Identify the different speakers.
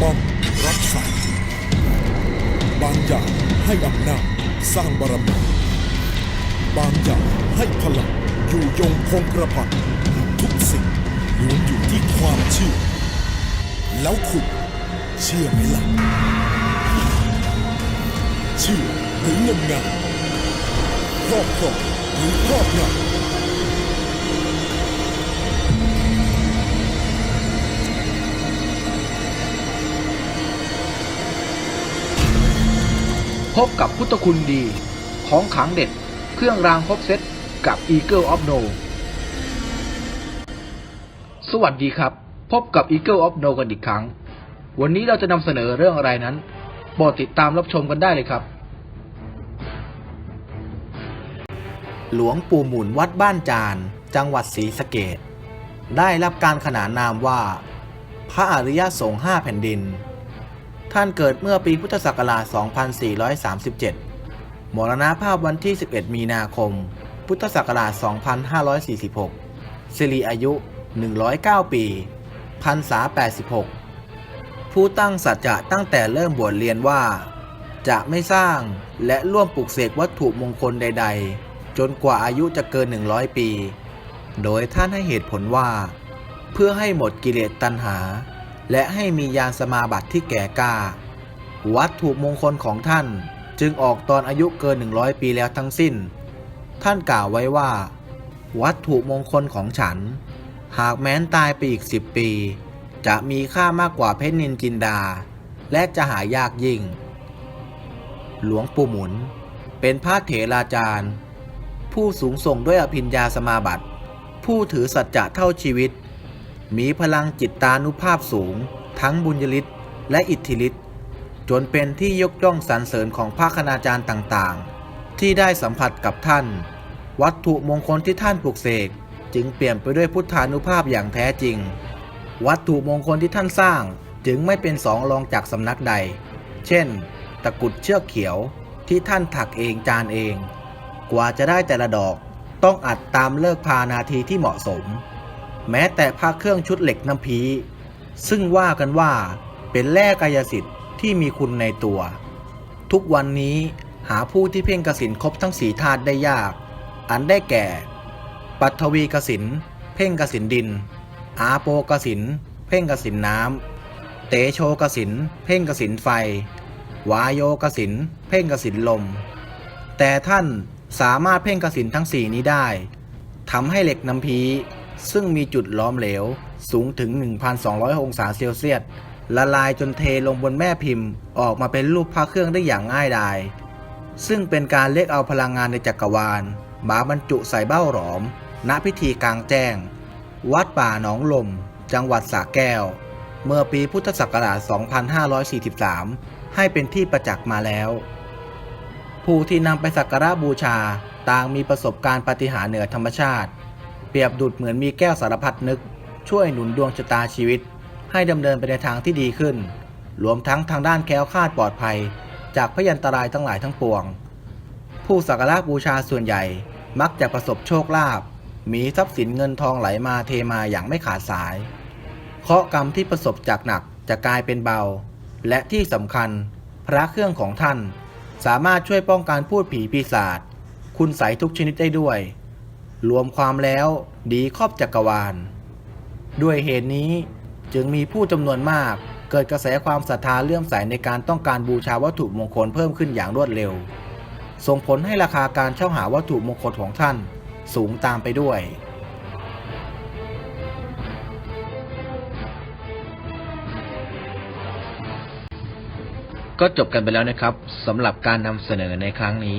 Speaker 1: ปกป้องรักษาบางอย่างให้อำนาจสร้างบารมีบางอย่างให้พลังอยู่ยงคงกระพันทุกสิ่งล้วนอยู่ที่ความเชื่อ แล้วคุณเชื่อไหมล่ะ เชื่อหรืองมงายครอบครองหรือครอบงำ
Speaker 2: พบกับพุทธคุณดี ของขังเด็ด เครื่องรางครบเซตกับ Eagle of No สวัสดีครับ พบกับ Eagle of No กันอีกครั้ง วันนี้เราจะนำเสนอเรื่องอะไรนั้นโปรดติดตามรับชมกันได้เลยครับ หลวงปู่หมุนวัดบ้านจาน จังหวัดศรีสะเกดได้รับการขนานนามว่า พระอริยสงฆ์ห้าแผ่นดิน ท่านเกิดเมื่อปีพุทธศักราช 2437 มรณภาพวันที่ 11 มีนาคม พุทธศักราช 2546 สิริอายุ 109 ปีพรรษา 86 ผู้ตั้งสัจจะตั้งแต่เริ่มบวชเรียนว่า จะไม่สร้างและร่วมปลุกเสกวัตถุมงคลใด ๆ จนกว่าอายุจะเกิน 100 ปี โดยท่านให้เหตุผลว่า เพื่อให้หมดกิเลสตัณหา และให้มียานสมาบัติที่แก่กล้า วัตถุมงคลของท่านจึงออกตอนอายุเกิน 100 ปีแล้วทั้งสิ้น ท่านกล่าวไว้ว่า วัตถุมงคลของฉัน หากแม้นตายไปอีกสิบปี จะมีค่ามากกว่าเพชรนินจินดา และจะหายากยิ่ง หลวงปู่หมุน เป็นพระเถราจารย์ ผู้สูงส่งด้วยอภิญญาสมาบัติ ผู้ถือสัจจะเท่าชีวิต มีพลังจิตตานุภาพสูง ทั้งบุญยฤทธิ์และอิทธิฤทธิ์จนเป็นที่ยกย่องสรรเสริญของภาคณาจารย์ต่างๆ ที่ได้สัมผัสกับท่าน วัตถุมงคลที่ท่านปลุกเสกจึงเปลี่ยนไปด้วยพุทธานุภาพอย่างแท้จริง วัตถุมงคลที่ท่านสร้างจึงไม่เป็นสองรองจากสำนักใด เช่น ตะกุดเชือกเขียวที่ท่านถักเองจานเอง กว่าจะได้แต่ละดอกต้องอัดตามเลิกพานาทีที่เหมาะสม แม้แต่พระเครื่องชุดเหล็กน้ำพีซึ่งว่ากันว่าเป็นแร่กายสิทธิ์ที่มีคุณในตัว ทุกวันนี้หาผู้ที่เพ่งกสินครบทั้งสีธาตุได้ยาก อันได้แก่ ปัทวีกสิน เพ่งกสินดิน อาโปกสิน เพ่งกสินน้ำ เตโชกสิน เพ่งกสินไฟ วายโยกสิน เพ่งกสินลม แต่ท่านสามารถเพ่งกสินทั้งสี่นี้ได้ทำให้เหล็กน้ำพี ซึ่งมีจุดล้อมเหลว สูงถึง 1,200 องศาเซลเซียส ละลายจนเทลงบนแม่พิมพ์ ออกมาเป็นรูปพระเครื่องได้อย่างง่ายดาย ซึ่งเป็นการเรียกเอาพลังงานในจักรวาลมาบรรจุใส่เบ้าหลอม ณพิธีกลางแจ้ง วัดป่าหนองลม จังหวัดสระแก้ว เมื่อปีพุทธศักราช 2543 ให้เป็นที่ประจักษ์มาแล้ว ผู้ที่นำไปสักการะบูชาต่างมีประสบการณ์ปฏิหาริย์เหนือธรรมชาติ รียบดุดเหมือนมีแก้วสารพัดนึก ช่วยหนุนดวงชะตาชีวิต ให้ดำเนินไปในทางที่ดีขึ้น รวมทั้งทางด้านแคล้วคลาดปลอดภัย จากพยันตรายทั้งหลายทั้งปวง ผู้สักการะบูชาส่วนใหญ่มักจะประสบโชคลาภมีทรัพย์สินเงินทองไหลมาเทมาอย่างไม่ขาดสาย เคราะห์กรรมที่ประสบจากหนักจะกลายเป็นเบา และที่สำคัญพระเครื่องของท่าน สามารถช่วยป้องกันพูดผีปีศาจคุณใสทุกชนิดได้ด้วย รวมความแล้วดีครอบจักรวาล ด้วยเหตุนี้จึงมีผู้จำนวนมากเกิดกระแสความศรัทธาเลื่อมใสในการต้องการบูชาวัตถุมงคลเพิ่มขึ้นอย่างรวดเร็ว ส่งผลให้ราคาการเช่าหาวัตถุมงคลของท่านสูงตามไปด้วย ก็จบกันไปแล้วนะครับสำหรับการนำเสนอในครั้งนี้